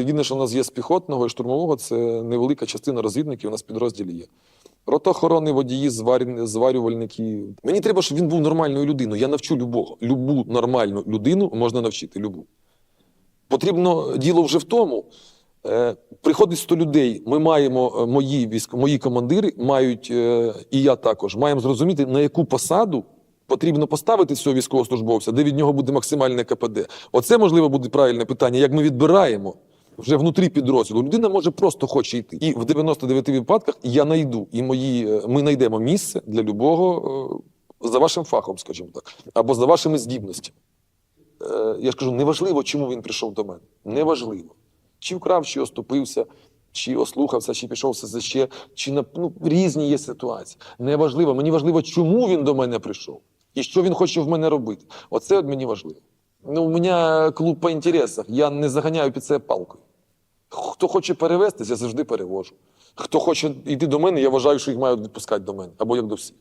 Єдине, що в нас є з піхотного і штурмового, це невелика частина розвідників у нас в підрозділі є. Ротоохорони, водії, зварювальники. Мені треба, щоб він був нормальною людиною. Я навчу любого. Любу нормальну людину можна навчити. Любу. Потрібно діло вже в тому. Е, приходить 100 людей. Ми маємо, е, мої військ, мої командири мають, е, і я також, маємо зрозуміти, на яку посаду потрібно поставити цього військовослужбовця, де від нього буде максимальне КПД. Оце, можливо, буде правильне питання, як ми відбираємо вже внутрі підрозділу. Людина може просто хоче йти. І в 99 випадках я найду, і мої, е, ми знайдемо місце для любого е, за вашим фахом, скажімо так, або за вашими здібностями. Е, я ж кажу, неважливо, чому він прийшов до мене. Неважливо. Чи вкрав, чи оступився, чи ослухався, чи пішов СЗЧ, чи на ну, різні є ситуації. Неважливо. Мені важливо, чому він до мене прийшов і що він хоче в мене робити. Оце от мені важливо. Ну, у мене клуб по інтересах. Я не заганяю під це палкою. Хто хоче перевестись, я завжди перевожу. Хто хоче йти до мене, я вважаю, що їх мають відпускати до мене або як до всіх.